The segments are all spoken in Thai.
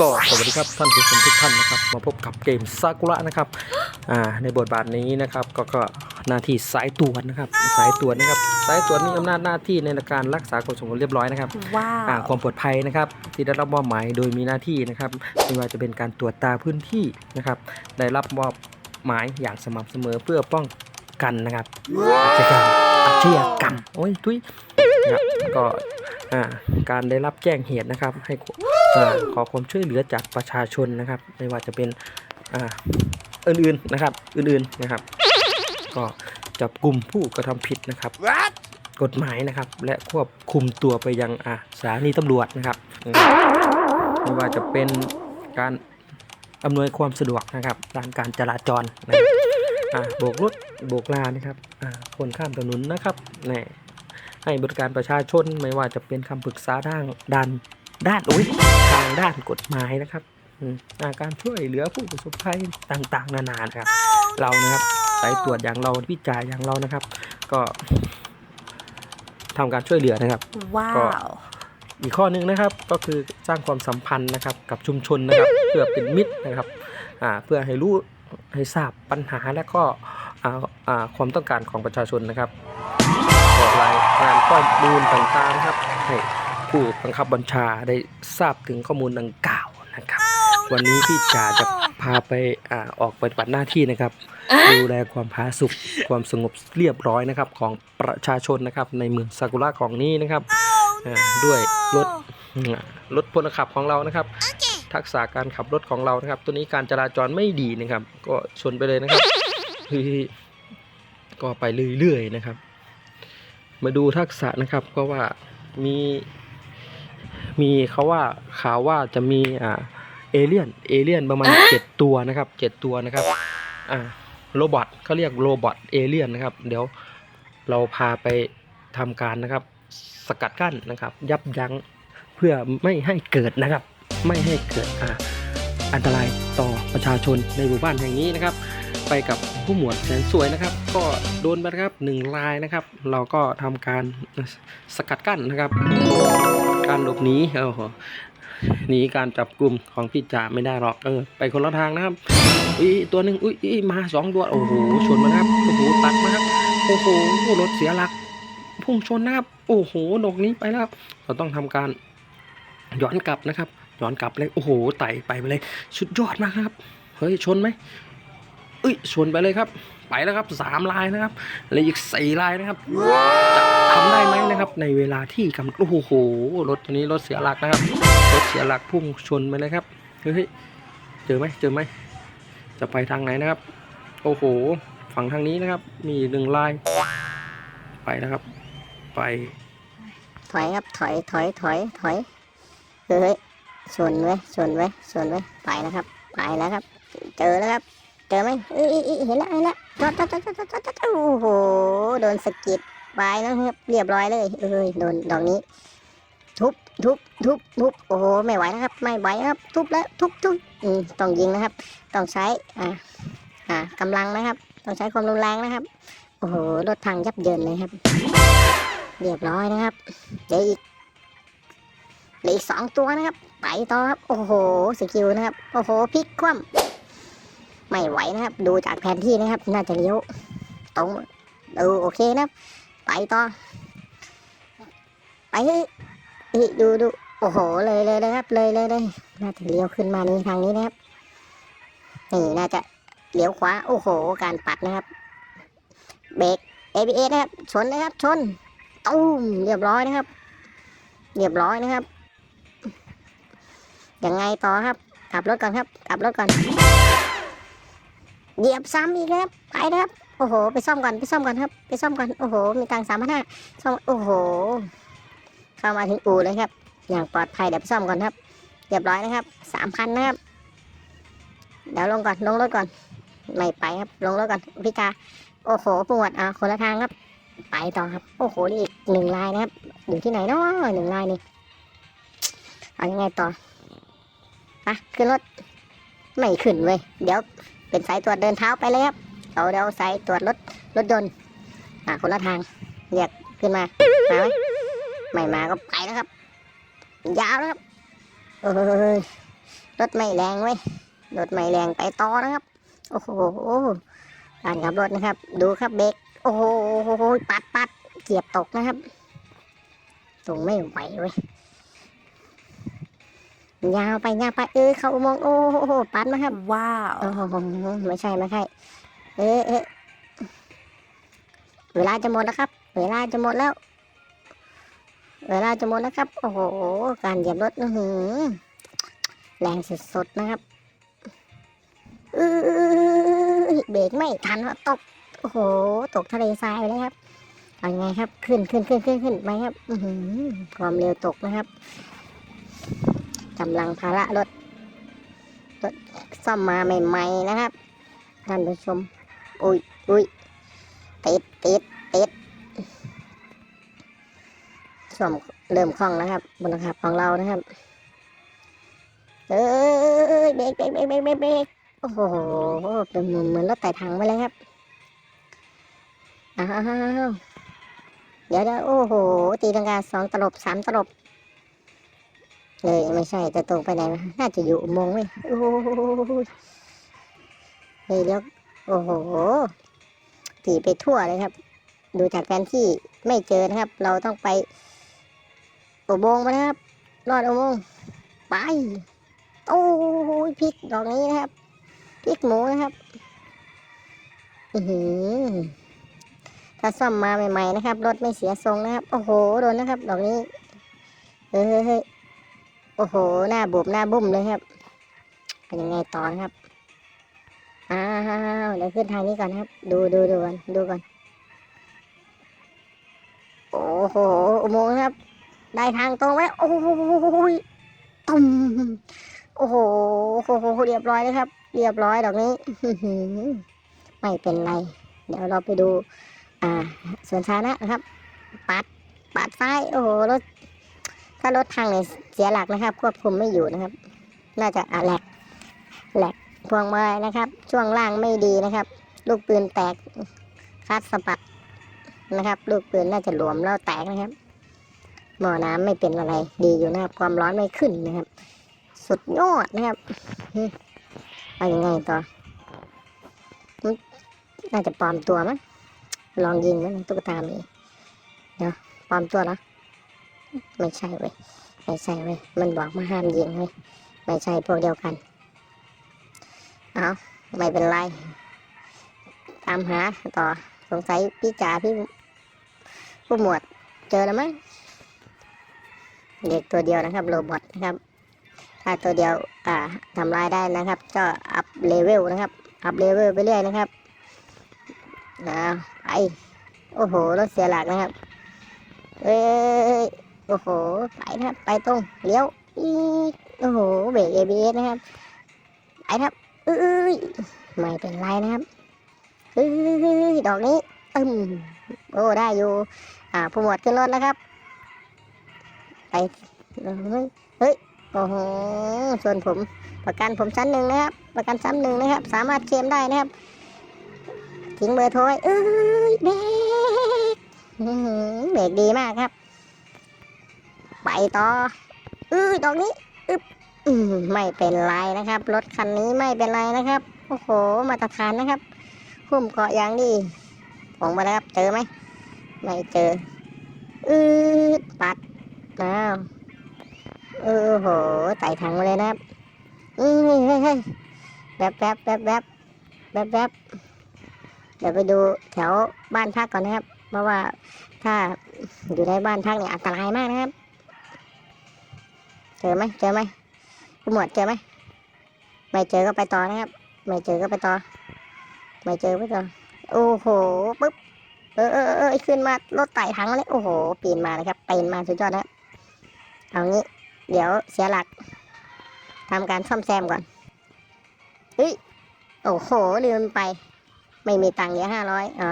ก็สวัสดีครับท่านผู้ชมทุกท่านนะครับ มาพบกับเกมซากุระนะครับอ่าในบทบาทนี้นะครับก็ก็หน้าที่สายตรวจนะครับ สายตรวจนะครับสายตรวจมีอำนาจหน้าที่ในการรักษาความสงบเรียบร้อยนะครับว้าอ่าวความปลอดภัยนะครับที่ได้รับมอบหมายโดยมีหน้าที่นะครับไม่ว่าจะเป็นการตรวจตาพื้นที่นะครับ ได้รับมอบหมายอย่างสม่ำเสมอเพื่อป้องกันนะครับอาชญากรรมอาชญากรรมโอ้ยทุยนะครับก็อ่าการได้รับแจ้งเหตุนะครับ ให้อ่า ขอความช่วยเหลือจากประชาชนนะครับ ไม่ว่าจะเป็นอ่าอื่นๆนะครับ อื่นๆนะครับ ก็จับกลุ่มผู้กระทำผิดนะครับ กฎหมายนะครับ และควบคุมตัวไปยังอ่าสถานีตำรวจนะครับอืมไม่ว่าจะเป็นการอำนวยความสะดวกนะครับด้านการจราจรนะครับอ่าโบกรถโบกลานะครับอ่าคนข้ามถนนนะครับนี่ให้บริการประชาชนไม่ว่าจะเป็นคำปรึกษาด้านด้าน ด้านโอ้ยทางด้านกฎหมายนะครับอืมอ่าการช่วยเหลือผู้ประสบภัยต่างๆ นานานะครับ เรานะครับสายตรวจอย่างเราพี่จ่ายอย่างเรานะครับ ก็ทำการช่วยเหลือนะครับว้าก็วอีกข้อหนึงนะครับก็คือสร้างความสัมพันธ์นะครับกับชุมชนนะครับ เพื่อเป็นมิตรนะครับอ่าเพื่อให้รู้ให้ทราบปัญหาและก็อ่าอ่าความต้องการของประชาชนนะครับออกรายงานข้อมูลต่างๆนะครับให้ ผู้บังคับบัญชาได้ทราบถึงข้อมูลดังกล่าวนะครับ วันนี้พี่จ่าจะพาไปอาออกปฏิบัติหน้าที่นะครับ ดูแลความผาสุกความสงบเรียบร้อยนะครับของประชาชนนะครับในเมืองซากุระของนี้นะครับอ่าด้วยรถอ่ารถพลขับของเรานะครับ ทักษะการขับรถของเรานะครับ ตัวนี้การจราจรไม่ดีนะครับ ก็ชนไปเลยนะครับเฮ้ยก็ไปเรื่อยๆนะครับ มาดูทักษะนะครับก็ว่ามี มีเขาว่าข่าวว่าจะมีอ่าเอเลี่ยนเอเลี่ยนประมาณเจ็ดตัวนะครับเจ็ดตัวนะครับอ่าโรบอทเขาเรียกโรบอทเอเลี่ยนนะครับ เดี๋ยวเราพาไปทำการนะครับ สกัดกั้นนะครับ ยับยั้งเพื่อไม่ให้เกิดนะครับ ไม่ให้เกิดอ่าอันตรายต่อประชาชนในหมู่บ้านแห่งนี้นะครับ ไปกับ ผู้หมวดแสนสวยนะครับ ก็โดนไปครับหนึ่งรายนะครับ เราก็ทำการสกัดกั้นนะครับ การหลบหนีโอ้โหหนีการจับกลุ่มของพี่จ่าไม่ได้หรอกเออไปคนละทางนะครับอุ้ยตัวหนึ่งอุ้ยมาสองตัวโอ้โหชนมาครับโอ้โหตัดมาครับโอ้โหรถเสียหลักพุ่งชนนะครับโอ้โหดอกนี้ไปแล้วครับเราต้องทำการย้อนกลับนะครับย้อนกลับเลยโอ้โหไต่ไปเลยสุดยอดมากครับ เฮ้ยชนไหม เอ้ยชนไปเลยครับ ไปแล้วครับสามลายนะครับเลืออีกสี่ลายนะครับจะทำได้ไหมนะครับ ในเวลาที่กำหนดโอ้โหรถตัวนี้รถเสียหลักนะครับรถเสียหลักพุ่งชนไปเลยครับเฮ้ยเจอไหมเจอไหมจะไปทางไหนนะครับ โอ้โห ฝั่งทางนี้นะครับ มีหนึ่งลาย ไปนะครับ ไป ถอยครับถอยถอยถอยถอยเฮ้ยชนไว้ชนไว้ชนไว้ไปแล้วครับ ไปแล้วครับ เจอแล้วครับ เจอไหมเอ้ยเห็นแล้วเห็นแล้วจอดจอดจอดจอดจอดจอดโอ้โห โดนสกิดไปแล้วครับ เรียบร้อยเลย เอ้ย โดนดอกนี้ ทุบทุบทุบทุบโอ้โห ไม่ไหวนะครับ ไม่ไหวครับ ทุบแล้ว ทุบทุบอืมต้องยิงนะครับ ต้องใช้ อ่า อ่ากำลังนะครับ ต้องใช้ความรุนแรงนะครับ โอ้โห รถพังยับเยินเลยครับ เรียบร้อยนะครับเดี๋ยวอีกเหลืออีกสองตัวนะครับ ไปต่อครับ โอ้โห สกิลนะครับ โอ้โห พลิกคว่ำ ไม่ไหวนะครับ ดูจากแผนที่นะครับ น่าจะเลี้ยวตรงดูโอเคนะครับ ไปต่อ ไปดูดูโอ้โห เลยเลยเลยครับ เลยเลยเลยน่าจะเลี้ยวขึ้นมานี้ทางนี้นะครับ นี่น่าจะเลี้ยวขวา โอ้โห การปัดนะครับ เบรก ABS นะครับ ชนนะครับ ชนตุ้มเรียบร้อยนะครับ เรียบร้อยนะครับ ยังไงต่อครับกลับรถก่อนครับกลับรถก่อน เหยียบซ้ำอีกครับไปครับโอ้โห ไปซ่อมก่อนไปซ่อมก่อนครับ ไปซ่อมก่อนโอ้โห มีตังสามพันห้าซ่อมโอ้โห เข้ามาถึงอู่เลยครับ อย่างปลอดภัยเดี๋ยวไปซ่อมก่อนครับเรียบร้อยนะครับสามพันนะครับเดี๋ยวลงก่อนลงรถก่อนไม่ไปครับลงรถก่อนพี่กาโอ้โหปวดอะคนละทางครับ ไปต่อครับ โอ้โหนี่อีกหนึ่งลายนะครับ อยู่ที่ไหนเนาะหนึ่งลายนี่เอายังไงต่อไปขึ้นรถไม่ขึ้นเว้ยเดี๋ยว เป็นสายตรวจเดินเท้าไปเลยครับเราเดี๋ยวสายตรวจรถรถยนต์อ่าคนละทางเรียกขึ้นมามาไหมไม่มาก็ไปแล้วครับ ยาวแล้วครับเอ้ยรถไม่แรงเว้ยรถไม่แรงไปต่อนะครับ โอ้โหการขับรถนะครับ ดูครับเบรกโอ้โหปัดปัดเกียบตกนะครับตรงไม่ไหวเว้ย ยาวไปยาวไปเออ เข้าอุโมงค์โอ้โหปัดมาครับ Wow. โอ้โหไม่ใช่ไม่ใช่เอ๊ะเอ๊ะเวลาจะหมดแล้วครับ เวลาจะหมดแล้ว เวลาจะหมดแล้วครับ โอ้โห การเหยียบรถอื้อหือแรงสุดๆนะครับเอ้ยเบรกไม่ทันครับตกโอ้โห ตกทะเลทรายไปเลยครับเอายังไงครับ ขึ้นขึ้นขึ้นขึ้นขึ้นไปครับ อือหือความเร็วตกนะครับ กำลังภาระรถรถซ่อมมาใหม่ๆนะครับท่านผู้ชม อุ้ยอุ้ยติดติดติดช่วงเริ่มคล่องแล้วครับบนขับของเรานะครับ เอ้ยเบรกเบรกเบรกเบรกเบรกเบรกโอ้โหเป็นเหมือนเหมือนรถไต่ถังไปเลยครับอ้าวเดี๋ยวเดี๋ยวโอ้โห ตีลังกาสองตลบสามตลบ เลยไม่ใช่จะตรงไปไหนน่าจะอยู่อุโมงค์เว้ยโอ้โหเฮ้ยเดี๋ยวโอ้โหตีไปทั่วเลยครับ ดูจากแผนที่ไม่เจอนะครับ เราต้องไปอุโมงค์มานะครับรอดอุโมงค์ไป โอ้ยพริกดอกนี้นะครับพริกหมูนะครับ อือหือถ้าซ่อมมาใหม่ๆนะครับรถไม่เสียทรงนะครับ โอ้โหโดนนะครับ ดอกนี้ เฮ้ย โอ้โห หน้าบุบหน้าบุ้มเลยครับ เป็นยังไงต่อนครับ อ้าวเดี๋ยวขึ้นทางนี้ก่อนครับ ดูดูดูก่อนดูก่อน โอ้โห อุโมงค์ครับ ได้ทางตรงไว้โอ้โหตุ่มโอ้โหโอ้โห เรียบร้อยเลยครับ เรียบร้อยดอกนี้ไม่เป็นไร เดี๋ยวเราไปดู อ่าสวนสาธารณะนะครับ ปัด ปัดซ้าย โอ้โห รถ ถ้ารถทางเนี่ยเสียหลักนะครับ ควบคุมไม่อยู่นะครับ น่าจะอะแหลกแหลกพวงมาลัยนะครับ ช่วงล่างไม่ดีนะครับ ลูกปืนแตกคาดสะบัดนะครับ ลูกปืนน่าจะหลวมแล้วแตกนะครับหม้อน้ำไม่เป็นอะไร ดีอยู่นะครับ ความร้อนไม่ขึ้นนะครับ สุดยอดนะครับเอาอยัางไงต่อ น่าจะปลอมตัวมั้งลองยิงมั้ยตุ๊กตามีเดี๋ยวปลอมตัวเหรอ ไม่ใช่เว้ยไม่ใช่เว้ยมันบอกมาห้ามยิงเว้ยไม่ใช่พวกเดียวกัน เอาไม่เป็นไร ตามหาต่อสงสัยพี่จ๋าพี่ผู้หมวดเจอแล้วมั้งเด็กตัวเดียวนะครับโรบอทนะครับ ถ้าตัวเดียวอ่าทำลายได้นะครับ ก็อัพเลเวลนะครับ อัพเลเวลไปเรื่อยนะครับนะไปโอ้โหรถเสียหลักนะครับเอ้ย โอ้โห ไปนะครับ ไปตรง เลี้ยว อีโอ้โห เบรก ABS นะครับ ไปครับเอ้ยไม่เป็นไรนะครับเฮ้ยดอกนี้ตึมโอ้ ได้อยู่ อ่า ผู้หมวดขึ้นรถแล้วครับ ไปเฮ้ยเฮ้ย โอ้โห ส่วนผม ประกันผมชั้นหนึ่งนะครับ ประกันชั้นหนึ่งนะครับ สามารถเคลมได้นะครับทิ้งเบอร์โทรไว้เอ้ยเบรกเบรกดีมากครับ ไปต่ออือดอกนี้อึบอืมไม่เป็นไรนะครับ รถคันนี้ไม่เป็นไรนะครับ โอ้โห มาตรฐานนะครับหุ้มเกาะยางดีผมมาแล้วครับ เจอไหม ไม่เจอ อือปัดอ้าวเออโหไต่ถังมาเลยนะครับ อืมเฮ้ยเฮ้ยเฮ้ยแวบแวบแวบแวบแวบแวบเดี๋ยวไปดูแถวบ้านพักก่อนนะครับ เพราะว่าถ้าอยู่ในบ้านพักเนี่ยอันตรายมากนะครับ เจอไหมเจอไหมผู้หมวดเจอไหมไม่เจอก็ไปต่อนะครับ ไม่เจอก็ไปต่อ ไม่เจอไปต่อ โอ้โหปุ๊บ เออเออเออขึ้นมารถไต่ถังมาเลยโอ้โห ปีนมาเลยครับ ปีนมาสุดยอดนะเอางี้ เดี๋ยวเสียหลักทำการซ่อมแซมก่อนเฮ้ย โอ้โหลืมไป ไม่มีตังค์เหลือห้าร้อยอ๋อ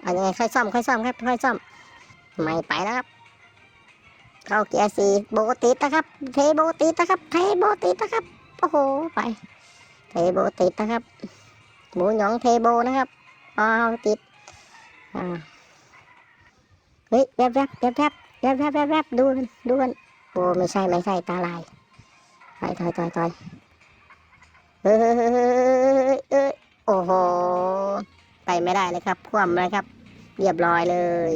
เอายังไงค่อยซ่อมค่อยซ่อมครับค่อยซ่อม ไม่ไปแล้วครับ เข้าเกียร์สี่โบติดนะครับเทโบติดนะครับเทโบติดนะครับโอ้โหไปเทโบติดนะครับหมูหยองเทโบนะครับอ้าวติดอ่าเฮ้ยแวบแวบแวบแวบแวบแวบแวบแวบดูกันดูกันโอ้ไม่ใช่ไม่ใช่ตาลายอยถอยถอยถอยเฮ้ยเฮ้ยเฮ้ยเฮ้ยเฮ้ยโอ้โหไปไม่ได้เลยครับคว่ำเลยครับ เรียบร้อยเลย